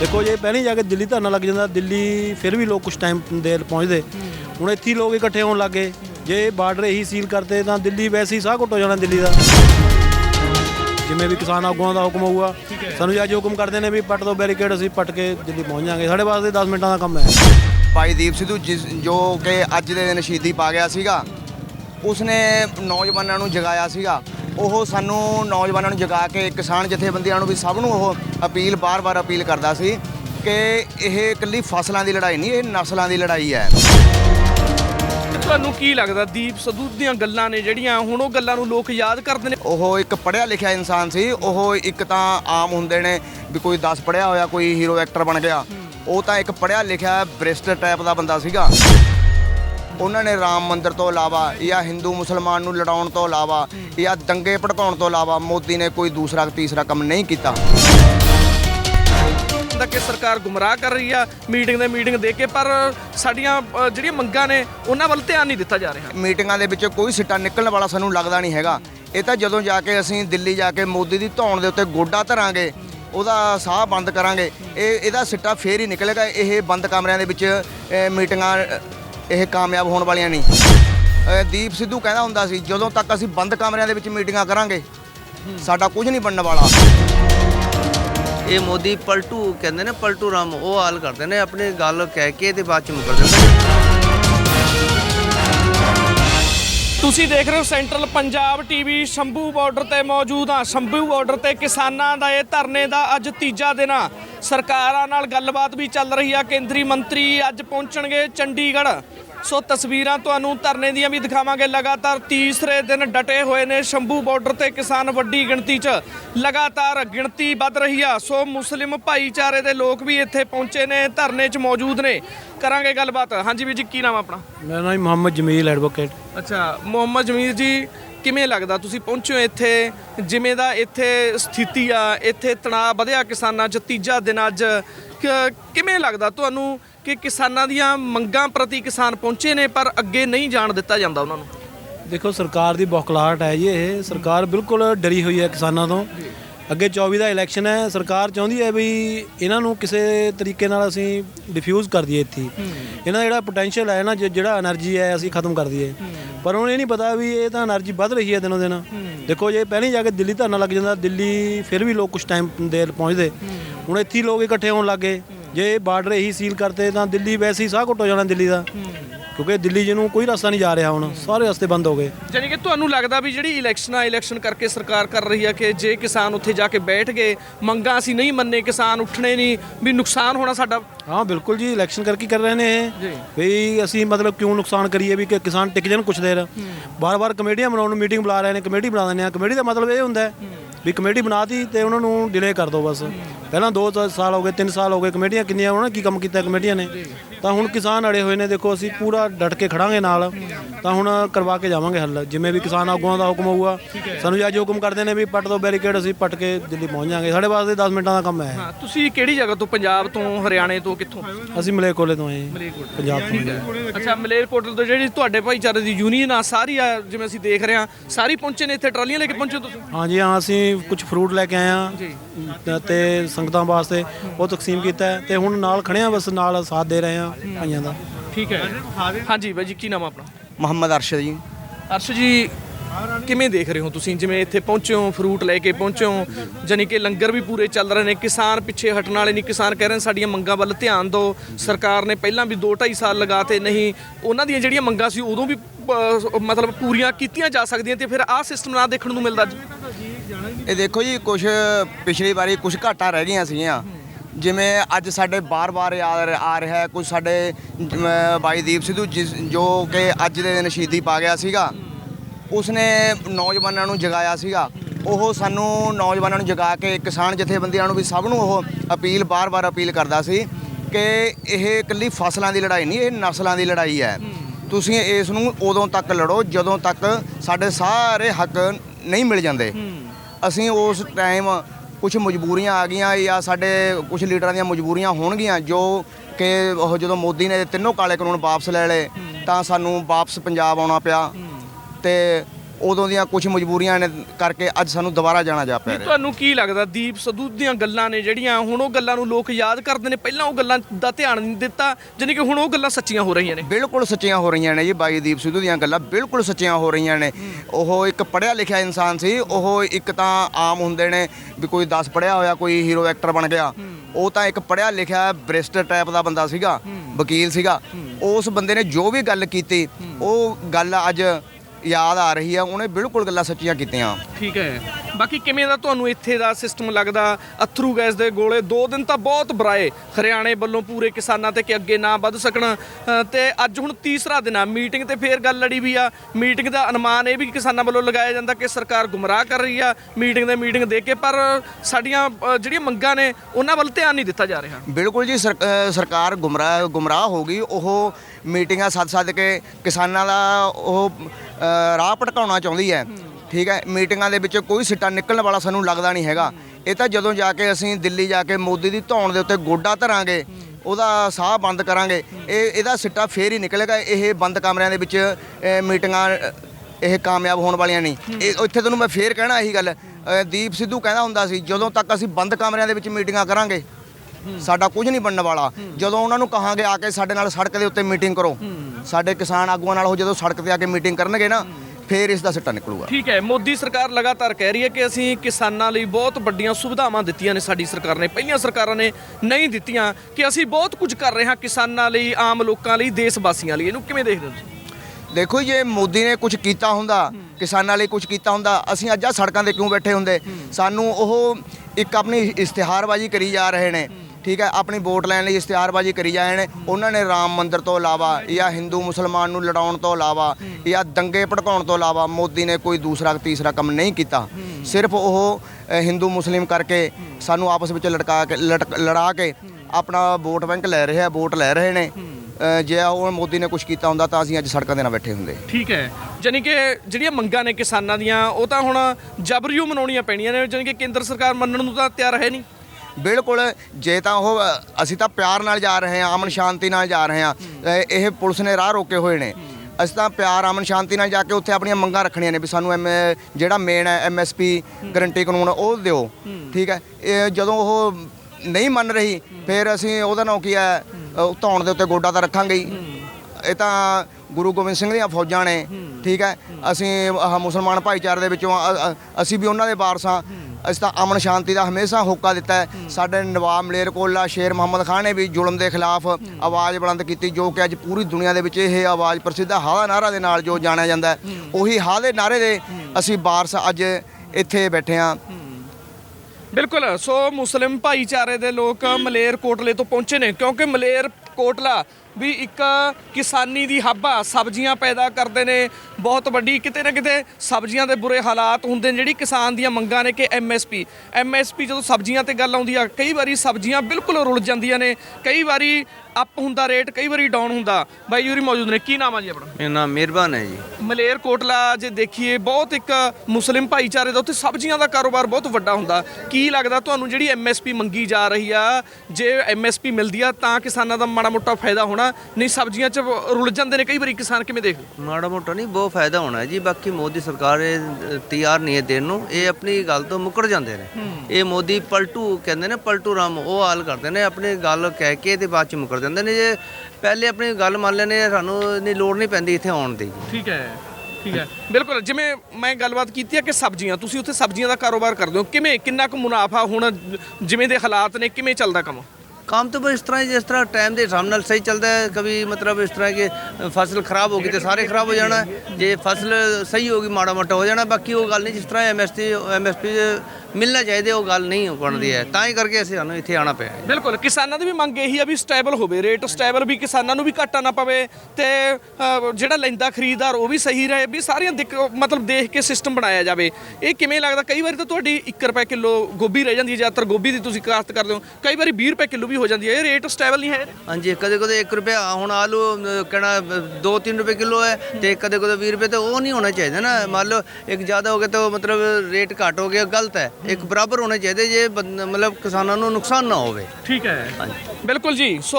ਦੇਖੋ ਜੇ ਪਹਿਲਾਂ ਜਾ ਕੇ ਦਿੱਲੀ ਧਰਨਾ ਲੱਗ ਜਾਂਦਾ ਦਿੱਲੀ ਫਿਰ ਵੀ ਲੋਕ ਕੁਝ ਟਾਈਮ ਦੇਰ ਪਹੁੰਚਦੇ। ਹੁਣ ਇੱਥੇ ਲੋਕ ਇਕੱਠੇ ਹੋਣ ਲੱਗੇ ਜੇ ਬਾਰਡਰ ਇਹੀ ਸੀਲ ਕਰਤੇ ਤਾਂ ਦਿੱਲੀ ਵੈਸੇ ਹੀ ਸਾਹ ਘੁੱਟ ਹੋ ਜਾਣਾ ਦਿੱਲੀ ਦਾ। ਜਿਵੇਂ ਵੀ ਕਿਸਾਨ ਆਗੂਆਂ ਦਾ ਹੁਕਮ ਹੋਊਗਾ। ਸਾਨੂੰ ਜੀ ਅੱਜ ਹੁਕਮ ਕਰਦੇ ਨੇ ਵੀ ਪੱਟ ਦੋ ਬੈਰੀਕੇਡ ਅਸੀਂ ਪੱਟ ਕੇ ਦਿੱਲੀ ਪਹੁੰਚ ਜਾਾਂਗੇ। ਸਾਡੇ ਵਾਸਤੇ 10 ਮਿੰਟਾਂ ਦਾ ਕੰਮ ਹੈ। ਭਾਈ ਦੀਪ ਸਿੱਧੂ ਜਿਸ ਜੋ ਕਿ ਅੱਜ ਦੇ ਦਿਨ ਸ਼ਹੀਦੀ ਪਾ ਗਿਆ ਸੀਗਾ ਉਸਨੇ ਨੌਜਵਾਨਾਂ ਨੂੰ ਜਗਾਇਆ ਸੀਗਾ। ਉਹ ਸਾਨੂੰ ਨੌਜਵਾਨਾਂ ਨੂੰ ਜਗਾ ਕੇ ਕਿਸਾਨ ਜਥੇਬੰਦੀਆਂ ਨੂੰ ਵੀ ਸਭ ਨੂੰ ਉਹ ਅਪੀਲ ਬਾਰ-ਬਾਰ ਅਪੀਲ ਕਰਦਾ ਸੀ ਕਿ ਇਹ ਇਕੱਲੀ ਫਸਲਾਂ ਦੀ ਲੜਾਈ ਨਹੀਂ ਇਹ ਨਸਲਾਂ ਦੀ ਲੜਾਈ ਹੈ। ਤੁਹਾਨੂੰ ਕੀ ਲੱਗਦਾ ਦੀਪ ਸਦੂ ਦੀਆਂ ਗੱਲਾਂ ਨੇ ਜਿਹੜੀਆਂ ਹੁਣ ਉਹ ਗੱਲਾਂ ਨੂੰ ਲੋਕ ਯਾਦ ਕਰਦੇ ਨੇ? ਉਹ ਇੱਕ ਪੜ੍ਹਿਆ ਲਿਖਿਆ ਇਨਸਾਨ ਸੀ ਉਹ ਇੱਕ ਤਾਂ ਆਮ ਹੁੰਦੇ ਨੇ ਵੀ ਕੋਈ 10 ਪੜ੍ਹਿਆ ਹੋਇਆ ਕੋਈ ਹੀਰੋ ਐਕਟਰ ਬਣ ਗਿਆ। ਉਹ ਤਾਂ ਇੱਕ ਪੜ੍ਹਿਆ ਲਿਖਿਆ ਬ੍ਰਿਸਟ ਟਾਈਪ ਦਾ ਬੰਦਾ ਸੀਗਾ। ਉਹਨਾਂ ਨੇ ਰਾਮ ਮੰਦਿਰ ਤੋਂ ਇਲਾਵਾ ਜਾਂ ਹਿੰਦੂ ਮੁਸਲਮਾਨ ਨੂੰ ਲੜਾਉਣ ਤੋਂ ਇਲਾਵਾ ਜਾਂ ਦੰਗੇ ਭੜਕਾਉਣ ਤੋਂ ਇਲਾਵਾ ਮੋਦੀ ਨੇ ਕੋਈ ਦੂਸਰਾ ਤੀਸਰਾ ਕੰਮ ਨਹੀਂ ਕੀਤਾ। ਦਾ ਕਿ ਸਰਕਾਰ ਗੁੰਮਰਾਹ ਕਰ ਰਹੀ ਆ ਮੀਟਿੰਗ ਦੇ ਮੀਟਿੰਗ ਦੇ ਕੇ ਪਰ ਸਾਡੀਆਂ ਅ, ਜਿਹੜੀਆਂ ਮੰਗਾਂ ਨੇ ਉਹਨਾਂ ਵੱਲ ਧਿਆਨ ਨਹੀਂ ਦਿੱਤਾ ਜਾ ਰਿਹਾ। ਮੀਟਿੰਗਾਂ ਦੇ ਵਿੱਚ ਕੋਈ ਸਿੱਟਾ ਨਿਕਲਣ ਵਾਲਾ ਸਾਨੂੰ ਲੱਗਦਾ ਨਹੀਂ ਹੈਗਾ। ਇਹ ਤਾਂ ਜਦੋਂ ਜਾ ਕੇ ਅਸੀਂ ਦਿੱਲੀ ਜਾ ਕੇ ਮੋਦੀ ਦੀ ਧੌਣ ਦੇ ਉੱਤੇ ਗੋਡਾ ਧਰਾਂਗੇ ਉਹਦਾ ਸਾਹ ਬੰਦ ਕਰਾਂਗੇ ਇਹ ਇਹਦਾ ਸਿੱਟਾ ਫੇਰ ਹੀ ਨਿਕਲੇਗਾ। ਇਹ ਬੰਦ ਕਮਰਿਆਂ ਦੇ ਵਿੱਚ ਅ, ਮੀਟਿੰਗਾਂ ਅ, ਇਹ ਕਾਮਯਾਬ ਹੋਣ ਵਾਲੀਆਂ ਨਹੀਂ। ਅ, ਦੀਪ ਸਿੱਧੂ ਕਹਿੰਦਾ ਹੁੰਦਾ ਸੀ ਜਦੋਂ ਤੱਕ ਅਸੀਂ ਬੰਦ ਕਮਰਿਆਂ ਦੇ ਵਿੱਚ ਮੀਟਿੰਗਾਂ ਕਰਾਂਗੇ ਸਾਡਾ ਕੁਝ ਨਹੀਂ ਬਣਨ ਵਾਲਾ। ਇਹ ਮੋਦੀ ਪਲਟੂ ਕਹਿੰਦੇ ਨੇ ਪਲਟੂ ਰਾਮ ਉਹ ਹਾਲ ਕਰਦੇ ਨੇ ਆਪਣੀ ਗੱਲ ਕਹਿ ਕੇ ਤੇ ਬਾਅਦ ਚ ਮੁਕਰ ਜਾਂਦੇ ਨੇ। ਤੁਸੀਂ ਦੇਖ ਰਹੇ ਹੋ central Punjab TV Shambhu border ਤੇ ਮੌਜੂਦ ਆ ਸ਼ੰਭੂ ਬਾਰਡਰ ਤੇ ਕਿਸਾਨਾਂ ਦਾ ਇਹ ਧਰਨੇ ਦਾ ਅੱਜ ਤੀਜਾ ਦਿਨ ਆ। ਸਰਕਾਰਾਂ ਨਾਲ ਗੱਲਬਾਤ ਵੀ ਚੱਲ ਰਹੀ ਆ। ਕੇਂਦਰੀ ਮੰਤਰੀ ਅੱਜ ਪਹੁੰਚਣਗੇ ਚੰਡੀਗੜ੍ਹ। ਸੋ ਤਸਵੀਰਾਂ ਤੁਹਾਨੂੰ ਧਰਨੇ ਦੀਆਂ ਵੀ ਦਿਖਾਵਾਂਗੇ। ਲਗਾਤਾਰ ਤੀਸਰੇ ਦਿਨ ਡਟੇ ਹੋਏ ਨੇ ਸ਼ੰਭੂ ਬਾਰਡਰ ਤੇ ਕਿਸਾਨ ਵੱਡੀ ਗਿਣਤੀ 'ਚ ਲਗਾਤਾਰ ਗਿਣਤੀ ਵੱਧ ਰਹੀ ਆ। ਸੋ ਮੁਸਲਿਮ ਭਾਈਚਾਰੇ ਦੇ ਲੋਕ ਵੀ ਇੱਥੇ ਪਹੁੰਚੇ ਨੇ ਧਰਨੇ 'ਚ ਮੌਜੂਦ ਨੇ। ਕਰਾਂਗੇ ਗੱਲਬਾਤ। ਹਾਂਜੀ ਵੀਰ ਜੀ ਕੀ ਨਾਮ ਆਪਣਾ? ਮੇਰਾ ਨਾਮ ਮੁਹੰਮਦ ਜਮੀਲ ਐਡਵੋਕੇਟ। ਅੱਛਾ ਮੁਹੰਮਦ ਜਮੀਰ ਜੀ ਕਿਵੇਂ ਲੱਗਦਾ? ਤੁਸੀਂ ਪਹੁੰਚੇ ਹੋ ਇੱਥੇ, ਜਿਵੇਂ ਦਾ ਇੱਥੇ ਸਥਿਤੀ ਆ, ਇੱਥੇ ਤਣਾਅ ਵਧਿਆ ਕਿਸਾਨਾਂ 'ਚ, ਤੀਜਾ ਦਿਨ ਅੱਜ। ਕਿਵੇਂ ਲੱਗਦਾ ਤੁਹਾਨੂੰ ਕਿ ਕਿਸਾਨਾਂ ਦੀਆਂ ਮੰਗਾਂ ਪ੍ਰਤੀ ਕਿਸਾਨ ਪਹੁੰਚੇ ਨੇ, ਪਰ ਅੱਗੇ ਨਹੀਂ ਜਾਣ ਦਿੱਤਾ ਜਾਂਦਾ ਉਹਨਾਂ ਨੂੰ? ਦੇਖੋ, ਸਰਕਾਰ ਦੀ ਬੌਖਲਾਹਟ ਹੈ ਜੀ ਇਹ। ਸਰਕਾਰ ਬਿਲਕੁਲ ਡਰੀ ਹੋਈ ਹੈ ਕਿਸਾਨਾਂ ਤੋਂ। ਅੱਗੇ 24 ਦਾ ਇਲੈਕਸ਼ਨ ਹੈ ਸਰਕਾਰ ਚਾਹੁੰਦੀ ਹੈ ਵੀ ਇਹਨਾਂ ਨੂੰ ਕਿਸੇ ਤਰੀਕੇ ਨਾਲ ਅਸੀਂ ਡਿਫਿਊਜ਼ ਕਰ ਦਈਏ ਇੱਥੇ। ਇਹਨਾਂ ਦਾ ਜਿਹੜਾ ਪੋਟੈਂਸ਼ੀਅਲ ਹੈ ਨਾ ਜਿ- ਜਿਹੜਾ એનર્ਜੀ ਹੈ ਅਸੀਂ ਖਤਮ ਕਰ ਦਈਏ। ਪਰ ਉਹਨੂੰ ਇਹ ਨਹੀਂ ਪਤਾ ਵੀ ਇਹ ਤਾਂ એનર્ਜੀ ਵੱਧ ਰਹੀ ਹੈ ਦਿਨੋ ਦਿਨ। ਦੇਖੋ ਜੇ ਪਹਿਲਾਂ ਹੀ ਜਾ ਕੇ ਦਿੱਲੀ ਧਰਨਾ ਲੱਗ ਜਾਂਦਾ ਦਿੱਲੀ ਫਿਰ ਵੀ ਲੋਕ ਕੁਝ ਟਾਈਮ ਦੇ ਪਹੁੰਚਦੇ। ਹੁਣ ਇੱਥੇ ਹੀ ਲੋਕ ਇਕੱਠੇ ਹੋਣ ਲੱਗੇ ਜੇ ਬਾਰਡਰ ਇਹੀ ਸੀਲ ਕਰਤੇ ਤਾਂ ਦਿੱਲੀ ਵੈਸੇ ਹੀ ਸਾਹ ਘੁੱਟ ਜਾਣਾ ਦਿੱਲੀ ਦਾ। ਕਿਉਂਕਿ ਦਿੱਲੀ ਜਿਹਨੂੰ ਕੋਈ ਰਸਤਾ ਨਹੀਂ ਜਾ ਰਿਹਾ ਹੁਣ ਸਾਰੇ ਰਸਤੇ ਬੰਦ ਹੋ ਗਏ। ਜਾਨੀ ਕਿ ਤੁਹਾਨੂੰ ਲੱਗਦਾ ਵੀ ਜਿਹੜੀ ਇਲੈਕਸ਼ਨ ਆ ਇਲੈਕਸ਼ਨ ਕਰਕੇ ਸਰਕਾਰ ਕਰ ਰਹੀ ਆ ਕਿ ਜੇ ਕਿਸਾਨ ਉੱਥੇ ਜਾ ਕੇ ਬੈਠ ਗਏ ਮੰਗਾਂ ਅਸੀਂ ਨਹੀਂ ਮੰਨੇ ਕਿਸਾਨ ਉੱਠਣੇ ਨਹੀਂ ਵੀ ਨੁਕਸਾਨ ਹੋਣਾ ਸਾਡਾ? ਹਾਂ ਬਿਲਕੁਲ ਜੀ ਇਲੈਕਸ਼ਨ ਕਰਕੇ ਕਰ ਰਹੇ ਨੇ ਇਹ। ਵੀ ਅਸੀਂ ਮਤਲਬ ਕਿਉਂ ਨੁਕਸਾਨ ਕਰੀਏ ਵੀ ਕਿ ਕਿਸਾਨ ਟਿਕ ਜਾਣ ਕੁਛ ਦੇਰ। ਬਾਰ-ਬਾਰ ਕਮੇਟੀਆਂ ਬਣਾਉਣ ਨੂੰ ਮੀਟਿੰਗ ਬੁਲਾ ਰਹੇ ਨੇ ਕਮੇਟੀ ਬਣਾ ਦਿੰਦੇ ਆ ਕਮੇਟੀ ਦਾ ਮਤਲਬ ਇਹ ਹੁੰਦਾ ਹੈ। ਵੀ ਕਮੇਟੀ ਬਣਾਤੀ ਤੇ ਉਹਨਾਂ ਨੂੰ ਡਿਲੇ ਕਰ ਦਿਓ ਬਸ। ਪਹਿਲਾਂ 2 ਸਾਲ ਹੋ ਗਏ 3 ਸਾਲ ਹੋ ਗਏ ਕਮੇਟੀਆਂ ਕਿੰਨੀਆਂ ਉਹਨਾਂ ਕੀ ਕੰਮ ਕੀਤਾ ਕਮੇਟੀਆਂ ਨੇ? ਤਾਂ ਹੁਣ ਕਿਸਾਨ ਅੜੇ ਹੋਏ ਨੇ ਦੇਖੋ ਅਸੀਂ ਪੂਰਾ ਡਟ ਕੇ ਖੜਾਂਗੇ ਨਾਲ। ਤਾਂ ਹੁਣ ਕਰਵਾ ਕੇ ਜਾਵਾਂਗੇ ਹੱਲ। ਜਿਵੇਂ ਵੀ ਕਿਸਾਨ ਆਗੂਆਂ ਦਾ ਹੁਕਮ ਹੋਊਗਾ ਸਾਨੂੰ ਜੀ ਅੱਜ ਹੁਕਮ ਕਰਦੇ ਨੇ ਵੀ ਪੱਟ ਦੋ ਬੈਰੀਕੇਡ ਅਸੀਂ ਪੱਟ ਕੇ ਦਿੱਲੀ ਪਹੁੰਚ ਜਾਾਂਗੇ। ਸਾਡੇ ਵਾਸਤੇ 10 ਮਿੰਟਾਂ ਦਾ ਕੰਮ ਹੈ। ਹਾਂ ਤੁਸੀਂ ਕਿਹੜੀ ਜਗ੍ਹਾ ਤੋਂ ਪੰਜਾਬ ਤੋਂ ਹਰਿਆਣੇ ਤੋਂ ਕਿੱਥੋਂ? ਅਸੀਂ ਮਲੇਕੋਲੇ ਤੋਂ ਆਏ ਪੰਜਾਬ ਤੋਂ। ਅੱਛਾ ਮਲੇਰਕੋਟਲ ਤੋਂ ਜਿਹੜੀ ਤੁਹਾਡੇ ਭਾਈਚਾਰੇ ਦੀ ਯੂਨੀਅਨ ਆ ਸਾਰੀ ਆ ਜਿਵੇਂ ਅਸੀਂ ਦੇਖ ਰਹੇ ਹਾਂ ਸਾਰੀ ਪਹੁੰਚੇ ਨੇ ਇੱਥੇ ਟਰਾਲੀਆਂ ਲੈ ਕੇ ਪਹੁੰਚੇ ਤੁਸੀਂ? ਹਾਂਜੀ ਹਾਂ ਅਸੀਂ ਕੁਝ ਫਰੂਟ ਲੈ ਕੇ ਆਏ ਹਾਂ ਤੇ ਸੰਗਤਾਂ ਵਾਸਤੇ ਉਹ ਤਕਸੀਮ ਕੀਤਾ ਹੈ ਤੇ ਹੁਣ ਨਾਲ ਖੜੇ ਹਾਂ ਬਸ ਨਾਲ ਸਾਥ ਦੇ ਰਹੇ ਹਾਂ ਭਾਈਆਂ ਦਾ। ਠੀਕ ਹੈ। ਹਾਂਜੀ ਬਾਈ ਜੀ ਕੀ ਨਾਮ ਆ ਆਪਣਾ? ਮੁਹੰਮਦ ਅਰਸ਼ਦ ਜੀ। ਅਰਸ਼ ਜੀ ਕਿਵੇਂ ਦੇਖ ਰਹੇ ਹੋ ਤੁਸੀਂ? ਜਿਵੇਂ ਇੱਥੇ ਪਹੁੰਚੇ ਹੋ ਫਰੂਟ ਲੈ ਕੇ ਪਹੁੰਚੇ ਹੋ ਜਾਨੀ ਕਿ ਲੰਗਰ ਵੀ ਪੂਰੇ ਚੱਲ ਰਹੇ ਨੇ ਕਿਸਾਨ ਪਿੱਛੇ ਹਟਣ ਵਾਲੇ ਨਹੀਂ ਕਿਸਾਨ ਕਹਿ ਰਹੇ ਨੇ ਸਾਡੀਆਂ ਮੰਗਾਂ ਵੱਲ ਧਿਆਨ ਦਿਓ। ਸਰਕਾਰ ਨੇ ਪਹਿਲਾਂ ਵੀ 2 2.5 ਸਾਲ ਲਗਾਤੇ ਨਹੀਂ ਉਹਨਾਂ ਦੀਆਂ ਜਿਹੜੀਆਂ ਮੰਗਾਂ ਸੀ ਉਦੋਂ ਵੀ ਮਤਲਬ ਪੂਰੀਆਂ ਕੀਤੀਆਂ ਜਾ ਸਕਦੀਆਂ ਤੇ ਫਿਰ ਆਹ ਸਿਸਟਮ ਨਾ ਦੇਖਣ ਨੂੰ ਮਿਲਦਾ ਇਹ ਦੇਖੋ ਜੀ ਕੁਝ ਪਿਛਲੀ ਵਾਰੀ ਕੁਝ ਘਾਟਾਂ ਰਹਿ ਗਈਆਂ ਸੀਗੀਆਂ। ਜਿਵੇਂ ਅੱਜ ਸਾਡੇ ਬਾਰ-ਬਾਰ ਯਾਦ ਆ ਰਿਹਾ ਹੈ ਕੁਝ ਸਾਡੇ ਬਾਈ ਦੀਪ ਸਿੱਧੂ ਜਿਸ, ਜੋ ਕਿ ਅੱਜ ਦੇ ਦਿਨ ਸ਼ਹੀਦੀ ਪਾ ਗਿਆ ਸੀਗਾ। ਉਸਨੇ ਨੌਜਵਾਨਾਂ ਨੂੰ ਜਗਾਇਆ ਸੀਗਾ। ਉਹ ਸਾਨੂੰ ਨੌਜਵਾਨਾਂ ਨੂੰ ਜਗਾ ਕੇ ਕਿਸਾਨ ਜਥੇਬੰਦੀਆਂ ਨੂੰ ਵੀ ਸਭ ਨੂੰ ਉਹ ਅਪੀਲ, ਬਾਰ-ਬਾਰ ਅਪੀਲ ਕਰਦਾ ਸੀ ਕਿ ਇਹ ਇਕੱਲੀ ਫਸਲਾਂ ਦੀ ਲੜਾਈ ਨਹੀਂ, ਇਹ ਨਸਲਾਂ ਦੀ ਲੜਾਈ ਹੈ। ਤੁਸੀਂ ਇਸ ਨੂੰ ਉਦੋਂ ਤੱਕ ਲੜੋ ਜਦੋਂ ਤੱਕ ਸਾਡੇ ਸਾਰੇ ਹੱਕ ਨਹੀਂ ਮਿਲ ਜਾਂਦੇ। ਅਸੀਂ ਉਸ ਟਾਈਮ ਕੁਝ ਮਜਬੂਰੀਆਂ ਆ ਗਈਆਂ ਜਾਂ ਸਾਡੇ ਕੁਝ ਲੀਡਰਾਂ ਦੀਆਂ ਮਜਬੂਰੀਆਂ ਹੋਣਗੀਆਂ ਜੋ ਕਿ ਉਹ ਜਦੋਂ ਮੋਦੀ ਨੇ ਤਿੰਨੋਂ ਕਾਲੇ ਕਾਨੂੰਨ ਵਾਪਸ ਲੈ ਲਏ ਤਾਂ ਸਾਨੂੰ ਵਾਪਸ ਪੰਜਾਬ ਆਉਣਾ ਪਿਆ ਤੇ ਉਦੋਂ ਦੀਆਂ ਕੁਝ ਮਜਬੂਰੀਆਂ ਨੇ ਕਰਕੇ ਅੱਜ ਸਾਨੂੰ ਦੁਬਾਰਾ ਜਾਣਾ ਜਾ ਪੈ ਨਹੀਂ, ਰਿਹਾ। ਤੁਹਾਨੂੰ ਕੀ ਲੱਗਦਾ ਦੀਪ ਸਦੂ ਦੀਆਂ ਗੱਲਾਂ ਨੇ ਜਿਹੜੀਆਂ ਹੁਣ ਉਹ ਗੱਲਾਂ ਨੂੰ ਲੋਕ ਯਾਦ ਕਰਦੇ ਨੇ ਪਹਿਲਾਂ ਉਹ ਗੱਲਾਂ ਦਾ ਧਿਆਨ ਨਹੀਂ ਦਿੱਤਾ ਜਾਣੀ ਕਿ ਹੁਣ ਉਹ ਗੱਲਾਂ ਸੱਚੀਆਂ ਹੋ ਰਹੀਆਂ ਨੇ। ਬਿਲਕੁਲ ਸੱਚੀਆਂ ਹੋ ਰਹੀਆਂ ਨੇ ਜੀ ਬਾਈ ਦੀਪ ਸਿੱਧੂ ਦੀਆਂ ਗੱਲਾਂ ਬਿਲਕੁਲ ਸੱਚੀਆਂ ਹੋ ਰਹੀਆਂ ਨੇ। ਉਹ ਇੱਕ ਪੜ੍ਹਿਆ ਲਿਖਿਆ ਇਨਸਾਨ ਸੀ ਉਹ ਇੱਕ ਤਾਂ ਆਮ ਹੁੰਦੇ ਨੇ ਵੀ ਕੋਈ 10 ਪੜ੍ਹਿਆ ਹੋਇਆ ਕੋਈ ਹੀਰੋ ਐਕਟਰ ਬਣ ਗਿਆ। ਉਹ ਤਾਂ ਇੱਕ ਪੜ੍ਹਿਆ ਲਿਖਿਆ ਬ੍ਰਿਸਟਰ ਟਾਈਪ ਦਾ ਬੰਦਾ ਸੀਗਾ ਵਕੀਲ ਸੀਗਾ। ਉਸ ਬੰਦੇ ਨੇ ਜੋ ਵੀ ਗੱਲ ਕੀਤੀ ਉਹ ਗੱਲ ਅੱਜ ਯਾਦ ਆ ਰਹੀ ਆ ਉਹਨੇ ਬਿਲਕੁਲ ਗੱਲਾਂ ਸੱਚੀਆਂ ਕੀਤੀਆਂ। ਠੀਕ ਹੈ। ਬਾਕੀ ਕਿਵੇਂ ਦਾ ਤੁਹਾਨੂੰ ਇੱਥੇ ਦਾ ਸਿਸਟਮ ਲੱਗਦਾ? ਅਥਰੂ ਗੈਸ ਦੇ ਗੋਲੇ ਦੋ ਦਿਨ ਤਾਂ ਬਹੁਤ ਬੁਰਾਏ। ਹਰਿਆਣੇ ਵੱਲੋਂ ਪੂਰੇ ਕਿਸਾਨਾਂ ਤੇ ਕਿ ਅੱਗੇ ਨਾ ਵੱਧ ਸਕਣ। ਅ, ਤੇ ਅੱਜ ਹੁਣ ਤੀਸਰਾ ਦਿਨ ਆ। ਮੀਟਿੰਗ ਤੇ ਫੇਰ ਗੱਲ ਲੜੀ ਵੀ ਆ। ਮੀਟਿੰਗ ਦਾ ਅਨੁਮਾਨ ਇਹ ਵੀ ਕਿਸਾਨਾਂ ਵੱਲੋਂ ਲਗਾਇਆ ਜਾਂਦਾ ਕਿ ਸਰਕਾਰ ਗੁੰਮਰਾਹ ਕਰ ਰਹੀ ਆ। ਮੀਟਿੰਗ ਦੇ ਮੀਟਿੰਗ ਦੇ ਕੇ ਪਰ ਸਾਡੀਆਂ ਜਿਹੜੀਆਂ ਮੰਗਾਂ ਨੇ ਉਹਨਾਂ ਵੱਲ ਧਿਆਨ ਨਹੀਂ ਦਿੱਤਾ ਜਾ ਰਿਹਾ। ਬਿਲਕੁਲ ਜੀ ਸਰਕਾਰ ਗੁੰਮਰਾਹ ਗੁੰਮਰਾਹ ਹੋ ਗਈ। ਉਹ ਮੀਟਿੰਗਾਂ ਸੱਦ ਸੱਦ ਕੇ ਕਿਸਾਨਾਂ ਦਾ ਉਹ ਰਾਹ ਭਟਕਾਉਣਾ ਚਾਹੁੰਦੀ ਹੈ। ਠੀਕ ਹੈ ਮੀਟਿੰਗਾਂ ਦੇ ਵਿੱਚ ਕੋਈ ਸਿੱਟਾ ਨਿਕਲਣ ਵਾਲਾ ਸਾਨੂੰ ਲੱਗਦਾ ਨਹੀਂ ਹੈਗਾ। ਇਹ ਤਾਂ ਜਦੋਂ ਜਾ ਕੇ ਅਸੀਂ ਦਿੱਲੀ ਜਾ ਕੇ ਮੋਦੀ ਦੀ ਧੌਣ ਦੇ ਉੱਤੇ ਗੋਡਾ ਧਰਾਂਗੇ ਉਹਦਾ ਸਾਹ ਬੰਦ ਕਰਾਂਗੇ ਇਹ ਇਹਦਾ ਸਿੱਟਾ ਫੇਰ ਹੀ ਨਿਕਲੇਗਾ ਇਹ ਬੰਦ ਕਮਰਿਆਂ ਦੇ ਵਿੱਚ ਮੀਟਿੰਗਾਂ ਇਹ ਕਾਮਯਾਬ ਹੋਣ ਵਾਲੀਆਂ ਨਹੀਂ। ਇਹ ਇੱਥੇ ਤੁਹਾਨੂੰ ਮੈਂ ਫੇਰ ਕਹਿਣਾ ਇਹੀ ਗੱਲ ਦੀਪ ਸਿੱਧੂ ਕਹਿੰਦਾ ਹੁੰਦਾ ਸੀ ਜਦੋਂ ਤੱਕ ਅਸੀਂ ਬੰਦ ਕਮਰਿਆਂ ਦੇ ਵਿੱਚ ਮੀਟਿੰਗਾਂ ਕਰਾਂਗੇ ਸਾਡਾ ਕੁਝ ਨਹੀਂ ਬਣਨ ਵਾਲਾ। ਜਦੋਂ ਉਹਨਾਂ ਨੂੰ ਕਹਾਂਗੇ ਆ ਕੇ ਸਾਡੇ ਨਾਲ ਸੜਕ ਦੇ ਉੱਤੇ ਮੀਟਿੰਗ ਕਰੋ ਸਾਡੇ ਕਿਸਾਨ ਆਗੂਆਂ ਨਾਲ ਉਹ ਜਦੋਂ ਸੜਕ ਤੇ ਆ ਕੇ ਮੀਟਿੰਗ ਕਰਨਗੇ ਨਾ ਫੇਰ ਇਸ ਦਾ ਸਿੱਟਾ ਨਿਕਲੂਗਾ। ਠੀਕ ਹੈ ਮੋਦੀ ਸਰਕਾਰ ਲਗਾਤਾਰ ਕਹਿ ਰਹੀ ਹੈ ਕਿ ਅਸੀਂ ਕਿਸਾਨਾਂ ਲਈ ਬਹੁਤ ਵੱਡੀਆਂ ਸੁਵਿਧਾਵਾਂ ਦਿੱਤੀਆਂ ਨੇ ਸਾਡੀ ਸਰਕਾਰ ਨੇ। ਪਹਿਲੀਆਂ ਸਰਕਾਰਾਂ ਨੇ ਨਹੀਂ ਦਿੱਤੀਆਂ ਕਿ ਅਸੀਂ ਬਹੁਤ ਕੁਝ ਕਰ ਰਹੇ ਹਾਂ ਕਿਸਾਨਾਂ ਲਈ ਆਮ ਲੋਕਾਂ ਲਈ ਦੇਸ਼ ਵਾਸੀਆਂ ਲਈ। ਇਹਨੂੰ ਕਿਵੇਂ ਦੇਖਦੇ ਹੋ ਤੁਸੀਂ? ਦੇਖੋ ਜੇ ਮੋਦੀ ਨੇ ਕੁਝ ਕੀਤਾ ਹੁੰਦਾ ਕਿਸਾਨਾਂ ਲਈ ਕੁਝ ਕੀਤਾ ਹੁੰਦਾ। ਅਸੀਂ ਅੱਜ ਆ ਸੜਕਾਂ ਤੇ ਕਿਉਂ ਬੈਠੇ ਹੁੰਦੇ? ਸਾਨੂੰ ਉਹ ਇੱਕ ਆਪਣੀ ਇਸ਼ਤਿਹਾਰਬਾਜ਼ੀ ਕਰੀ ਜਾ ਰਹੇ ਨੇ। ਠੀਕ ਹੈ, ਆਪਣੀ ਵੋਟ ਲੈਣ ਲਈ ਇਸ਼ਤਿਹਾਰਬਾਜ਼ੀ ਕਰੀ ਜਾ ਨੇ। ਉਹਨਾਂ ਨੇ ਰਾਮ ਮੰਦਿਰ ਤੋਂ ਇਲਾਵਾ ਜਾਂ ਹਿੰਦੂ ਮੁਸਲਮਾਨ ਨੂੰ ਲੜਾਉਣ ਤੋਂ ਇਲਾਵਾ ਜਾਂ ਦੰਗੇ ਭੜਕਾਉਣ ਤੋਂ ਇਲਾਵਾ ਮੋਦੀ ਨੇ ਕੋਈ ਦੂਸਰਾ, ਤੀਸਰਾ ਕੰਮ ਨਹੀਂ ਕੀਤਾ। ਸਿਰਫ ਉਹ ਹਿੰਦੂ ਮੁਸਲਿਮ ਕਰਕੇ ਸਾਨੂੰ ਆਪਸ ਵਿੱਚ ਲੜਕਾ ਕੇ ਲੜਕ- ਲੜਾ ਕੇ ਆਪਣਾ ਵੋਟ ਬੈਂਕ ਲੈ ਰਹੇ ਆ, ਵੋਟ ਲੈ ਰਹੇ ਨੇ। ਜੇ ਉਹ ਮੋਦੀ ਨੇ ਕੁਝ ਕੀਤਾ ਹੁੰਦਾ ਤਾਂ ਅਸੀਂ ਅੱਜ ਸੜਕਾਂ ਦੇ ਨਾ ਬੈਠੇ ਹੁੰਦੇ। ਠੀਕ ਹੈ। ਜਾਨੀ ਕਿ ਜਿਹੜੀਆਂ ਮੰਗਾਂ ਨੇ ਕਿਸਾਨਾਂ ਦੀਆਂ, ਉਹ ਤਾਂ ਹੁਣ ਜਬਰ ਜਬਰੀਓ ਮਨਾਉਣੀਆਂ ਪੈਣੀਆਂ ਨੇ। ਜਾਨੀ ਕਿ ਕੇਂਦਰ ਸਰਕਾਰ ਮੰਨਣ ਨੂੰ ਤਾਂ ਤਿਆਰ ਹੈ ਨਹੀਂ। ਬਿਲਕੁਲ ਜੇ ਤਾਂ ਉਹ ਅਸੀਂ ਤਾਂ ਪਿਆਰ ਨਾਲ ਜਾ ਰਹੇ ਹਾਂ ਅਮਨ ਸ਼ਾਂਤੀ ਨਾਲ ਜਾ ਰਹੇ ਹਾਂ। ਇਹ ਪੁਲਿਸ ਨੇ ਰਾਹ ਰੋਕੇ ਹੋਏ ਨੇ। ਅਸੀਂ ਤਾਂ ਪਿਆਰ ਅਮਨ ਸ਼ਾਂਤੀ ਨਾਲ ਜਾ ਕੇ ਉੱਥੇ ਆਪਣੀਆਂ ਮੰਗਾਂ ਰੱਖਣੀਆਂ ਨੇ ਵੀ ਸਾਨੂੰ ਐਮ ਜਿਹੜਾ ਮੇਨ ਹੈ ਐਮਐਸਪੀ ਗਰੰਟੀ ਕਾਨੂੰਨ ਉਹ ਦਿਓ। ਠੀਕ ਹੈ? ਇਹ ਜਦੋਂ ਉਹ ਨਹੀਂ ਮੰਨ ਰਹੀ ਫਿਰ ਅਸੀਂ ਉਹਦਾ ਨਾਂ ਕੀ ਹੈ? ਧੌਣ ਦੇ ਉੱਤੇ ਗੋਡਾ ਤਾਂ ਰੱਖਾਂਗੇ ਹੀ। ਇਹ ਤਾਂ ਗੁਰੂ ਗੋਬਿੰਦ ਸਿੰਘ ਦੀਆਂ ਫੌਜਾਂ ਨੇ। ਠੀਕ ਹੈ? ਅਸੀਂ ਆਹ ਮੁਸਲਮਾਨ ਭਾਈਚਾਰੇ ਦੇ ਵਿੱਚੋਂ ਅਸੀਂ ਵੀ ਉਹਨਾਂ ਦੇ ਵਾਰਸ ਅਸੀਂ ਤਾਂ ਅਮਨ ਸ਼ਾਂਤੀ ਦਾ ਹਮੇਸ਼ਾ ਹੋਕਾ ਦਿੱਤਾ ਹੈ। ਸਾਡੇ ਨਵਾਬ ਮਲੇਰਕੋਟਲਾ ਸ਼ੇਰ ਮੁਹੰਮਦ ਖਾਨ ਨੇ ਵੀ ਜ਼ੁਲਮ ਦੇ ਖਿਲਾਫ ਆਵਾਜ਼ ਬੁਲੰਦ ਕੀਤੀ ਜੋ ਕਿ ਅੱਜ ਪੂਰੀ ਦੁਨੀਆ ਦੇ ਵਿੱਚ ਇਹ ਆਵਾਜ਼ ਪ੍ਰਸਿੱਧ ਹੈ ਹਾਦਾ ਨਾਰਾ ਦੇ ਨਾਲ ਜੋ ਜਾਣਿਆ ਜਾਂਦਾ ਹੈ। ਉਹੀ ਹਾਦੇ ਨਾਰੇ ਦੇ ਅਸੀਂ ਵਾਰਸ ਅੱਜ ਇੱਥੇ ਬੈਠੇ ਹਾਂ। ਬਿਲਕੁਲ ਸੋ ਮੁਸਲਿਮ ਭਾਈਚਾਰੇ ਦੇ ਲੋਕ ਮਲੇਰ ਕੋਟਲੇ ਤੋਂ ਪਹੁੰਚੇ ਨੇ ਕਿਉਂਕਿ ਮਲੇਰ ਕੋਟਲਾ ਵੀ ਇੱਕ ਕਿਸਾਨੀ ਦੀ ਹੱਬਾ ਸਬਜ਼ੀਆਂ ਪੈਦਾ ਕਰਦੇ ਨੇ। ਬਹੁਤ ਵੱਡੀ ਕਿਤੇ ਨਾ ਕਿਤੇ ਸਬਜ਼ੀਆਂ ਦੇ ਬੁਰੇ ਹਾਲਾਤ ਹੁੰਦੇ ਨੇ, ਜਿਹੜੀ ਕਿਸਾਨ ਦੀਆਂ ਮੰਗਾਂ ਨੇ ਕਿ ਐਮਐਸਪੀ ਐਮਐਸਪੀ ਜਦੋਂ ਸਬਜ਼ੀਆਂ ਤੇ ਗੱਲ ਆਉਂਦੀ ਆ, ਕਈ ਵਾਰੀ ਸਬਜ਼ੀਆਂ ਬਿਲਕੁਲ ਰੁਲ ਜਾਂਦੀਆਂ ਨੇ, ਕਈ ਵਾਰੀ ਅਪ ਹੁੰਦਾ ਰੇਟ ਕਈ ਵਾਰੀ ਡਾਊਨ ਹੁੰਦਾ। ਬਾਈ ਯੂਰੀ ਮੌਜੂਦ ਨੇ। ਕੀ ਨਾਮ ਆ ਜੀ ਆਪਣਾ? ਮੇਰਾ ਨਾਮ ਮਿਹਰਬਾਨ ਹੈ ਜੀ। ਮਲੇਰ ਕੋਟਲਾ ਜੇ ਦੇਖੀਏ ਬਹੁਤ ਇੱਕ ਮੁਸਲਿਮ ਭਾਈਚਾਰੇ ਦਾ ਉੱਥੇ ਸਬਜ਼ੀਆਂ ਦਾ ਕਾਰੋਬਾਰ ਬਹੁਤ ਵੱਡਾ ਹੁੰਦਾ। ਕੀ ਲੱਗਦਾ ਤੁਹਾਨੂੰ ਜਿਹੜੀ ਐਮਐਸਪੀ ਮੰਗੀ ਜਾ ਰਹੀ ਆ? ਜੇ ਐਮਐਸਪੀ ਮਿਲਦੀ ਆ ਤਾਂ ਕਿਸਾਨਾਂ ਦਾ ਮਾੜਾ ਮੋਟਾ ਫਾਇਦਾ ਹੋਣਾ। ਨਹੀਂ ਸਬਜ਼ੀਆਂ 'ਚ ਰੁਲ ਜਾਂਦੇ ਨੇ ਕਈ ਵਾਰੀ ਕਿਸਾਨ ਕਿਵੇਂ ਦੇਖਦੇ ਮਾੜਾ ਮੋਟਾ ਨਹੀਂ ਬਹੁਤ ਫਾਇਦਾ ਹੋਣਾ ਜੀ। ਬਾਕੀ ਮੋਦੀ ਸਰਕਾਰ ਇਹ ਤਿਆਰ ਨਹੀਂ ਹੈ ਦੇਣ ਨੂੰ। ਇਹ ਆਪਣੀ ਗੱਲ ਤੋਂ ਮੁੱਕਰ ਜਾਂਦੇ ਨੇ। ਇਹ ਮੋਦੀ ਪਲਟੂ ਕਹਿੰਦੇ ਨੇ ਪਲਟੂ ਰਾਮ ਉਹ ਹਾਲ ਕਰਦੇ ਨੇ। ਆਪਣੀ ਗੱਲ ਕਹਿ ਕੇ ਤੇ ਬਾਅਦ ਚ ਮੁੱਕਰ ਜਾਂਦੇ ਨੇ ਜੇ ਪਹਿਲੇ ਆਪਣੀ ਗੱਲ ਮੰਨ ਲੈਣੇ ਸਾਨੂੰ ਨਹੀਂ ਲੋੜ ਨਹੀਂ ਪੈਂਦੀ ਇੱਥੇ ਆਉਣ ਦੀ। ਠੀਕ ਹੈ ਠੀਕ ਹੈ। ਬਿਲਕੁਲ ਜਿਵੇਂ ਮੈਂ ਗੱਲਬਾਤ ਕੀਤੀ ਹੈ ਕਿ ਸਬਜ਼ੀਆਂ ਤੁਸੀਂ ਉੱਥੇ ਸਬਜ਼ੀਆਂ ਦਾ ਕਾਰੋਬਾਰ ਕਰਦੇ ਹੋ ਕਿਵੇਂ ਕਿੰਨਾ ਕੁ ਮੁਨਾਫਾ ਹੁਣ ਜਿਵੇਂ ਦੇ ਹਾਲਾਤ ਨੇ ਕਿਵੇਂ ਚੱਲਦਾ ਕੰਮ? ਕੰਮ ਤਾਂ ਬਸ ਇਸ ਤਰ੍ਹਾਂ ਜਿਸ ਤਰ੍ਹਾਂ ਟਾਈਮ ਦੇ ਹਿਸਾਬ ਨਾਲ ਸਹੀ ਚੱਲਦਾ ਹੈ ਕभी ਮਤਲਬ ਇਸ ਤਰ੍ਹਾਂ ਕਿ ਫਸਲ ਖਰਾਬ ਹੋ ਗਈ ਤੇ ਸਾਰੇ ਖਰਾਬ ਹੋ ਜਾਣਾ ਜੇ ਫਸਲ ਸਹੀ ਹੋ ਗਈ ਮਾੜਾ ਮੋਟਾ ਹੋ ਜਾਣਾ ਬਾਕੀ ਉਹ ਗੱਲ ਨਹੀਂ ਜਿਸ ਤਰ੍ਹਾਂ ਐਮਐਸਪੀ ਐਮਐਸਪੀ ਮਿਲਣਾ ਚਾਹੀਦੇ ਉਹ ਗੱਲ ਨਹੀਂ ਬਣਦੀ ਹੈ। ਤਾਂ ਹੀ ਕਰਕੇ ਅਸੀਂ ਸਾਨੂੰ ਇੱਥੇ ਆਣਾ ਪਿਆ। ਬਿਲਕੁਲ ਕਿਸਾਨਾਂ ਦੀ ਵੀ ਮੰਗ ਇਹੀ ਆ ਵੀ ਸਟੇਬਲ ਹੋਵੇ ਰੇਟ ਸਟੇਬਲ ਵੀ ਕਿਸਾਨਾਂ ਨੂੰ ਵੀ ਘਾਟਾ ਨਾ ਪਵੇ ਤੇ ਅ, ਜਿਹੜਾ ਲੈਂਦਾ ਖਰੀਦਦਾਰ ਉਹ ਵੀ ਸਹੀ ਰਹੇ ਵੀ ਸਾਰੀਆਂ ਦਿੱਕ- ਮਤਲਬ ਦੇਖ ਕੇ ਸਿਸਟਮ ਬਣਾਇਆ ਜਾਵੇ। ਇਹ ਕਿਵੇਂ ਲੱਗਦਾ ਕਈ ਵਾਰੀ ਤਾਂ ਤੁਹਾਡੀ 1 ਰੁਪਏ ਕਿਲੋ ਗੋਭੀ ਰਹਿ ਜਾਂਦੀ ਹੈ ਜ਼ਿਆਦਾਤਰ ਗੋਭੀ ਦੀ ਤੁਸੀਂ ਕਾਸ਼ਤ ਕਰਦੇ ਹੋ ਕਈ ਵਾਰੀ 20 ਰੁਪਏ ਕਿਲੋ ਵੀ ਹੋ ਜਾਂਦੀ ਹੈ। ਇਹ ਰੇਟ ਸਟੇਬਲ ਨਹੀਂ ਹੈ। ਹਾਂਜੀ ਕਦੇ ਕਦੇ 1 ਰੁਪਿਆ ਹੁਣ ਆਲੂ ਅ, ਕਹਿਣਾ 2-3 ਰੁਪਏ ਕਿਲੋ ਹੈ ਤੇ ਕਦੇ ਕਦੇ 20 ਰੁਪਏ ਤੇ ਉਹ ਨਹੀਂ ਹੋਣਾ ਚਾਹੀਦਾ ਨਾ। ਮੰਨ ਲਓ ਇੱਕ ਜ਼ਿਆਦਾ ਹੋ ਗਿਆ ਤਾਂ ਉਹ ਮਤਲਬ ਰੇਟ ਘੱਟ ਹੋ ਗਿਆ ਗਲਤ ਹੈ। ਇੱਕ ਬਰਾਬਰ ਹੋਣੇ ਚਾਹੀਦੇ ਜੇ ਬੰਦ- ਮਤਲਬ ਕਿਸਾਨਾਂ ਨੂੰ ਨੁਕਸਾਨ ਨਾ ਹੋਵੇ। ਠੀਕ ਹੈ। ਬਿਲਕੁਲ ਜੀ। ਸੋ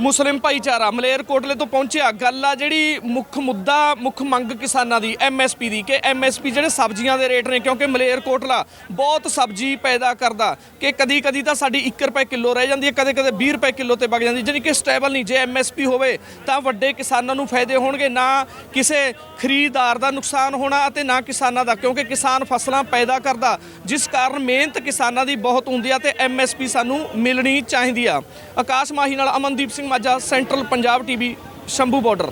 ਮੁਸਲਿਮ ਭਾਈਚਾਰਾ ਮਲੇਰਕੋਟਲੇ ਤੋਂ ਪਹੁੰਚਿਆ। ਗੱਲ ਆ ਜਿਹੜੀ ਮੁੱਖ ਮੁੱਦਾ, ਮੁੱਖ ਮੰਗ ਕਿਸਾਨਾਂ ਦੀ ਐਮਐਸਪੀ ਦੀ ਕਿ ਐਮਐਸਪੀ ਜਿਹੜੇ ਸਬਜ਼ੀਆਂ ਦੇ ਰੇਟ ਨੇ, ਕਿਉਂਕਿ ਮਲੇਰਕੋਟਲਾ ਬਹੁਤ ਸਬਜ਼ੀ ਪੈਦਾ ਕਰਦਾ ਕਿ ਕਦੀ ਕਦੀ ਤਾਂ ਸਾਡੀ 1 ਰੁਪਏ ਕਿਲੋ ਰਹਿ ਜਾਂਦੀ ਹੈ ਕਦੇ ਕਦੇ 20 ਰੁਪਏ ਕਿਲੋ ਤੇ ਵਗ ਜਾਂਦੀ ਜਾਨੀ ਕਿ ਸਟੇਬਲ ਨਹੀਂ, ਜੇ ਐਮਐਸਪੀ ਹੋਵੇ ਤਾਂ ਵੱਡੇ ਕਿਸਾਨਾਂ ਨੂੰ ਫਾਇਦੇ ਹੋਣਗੇ, ਨਾ ਕਿਸੇ ਖਰੀਦਦਾਰ ਦਾ ਨੁਕਸਾਨ ਹੋਣਾ ਅਤੇ ਨਾ ਕਿਸਾਨਾਂ ਦਾ, ਕਿਉਂਕਿ ਕਿਸਾਨ ਫਸਲਾਂ ਪੈਦਾ ਕਰਦਾ, ਜਿਸ ਕਾਰਨ ਮਿਹਨਤ ਕਿਸਾਨਾਂ ਦੀ ਬਹੁਤ ਹੁੰਦੀ ਆ ਤੇ ਐਮਐਸਪੀ ਸਾਨੂੰ ਮਿਲਣੀ ਚਾਹੀਦੀ ਆ। ਆਕਾਸ਼ ਮਾਹੀ ਨਾਲ Amandeep Singh Majha central Punjab TV Shambhu border.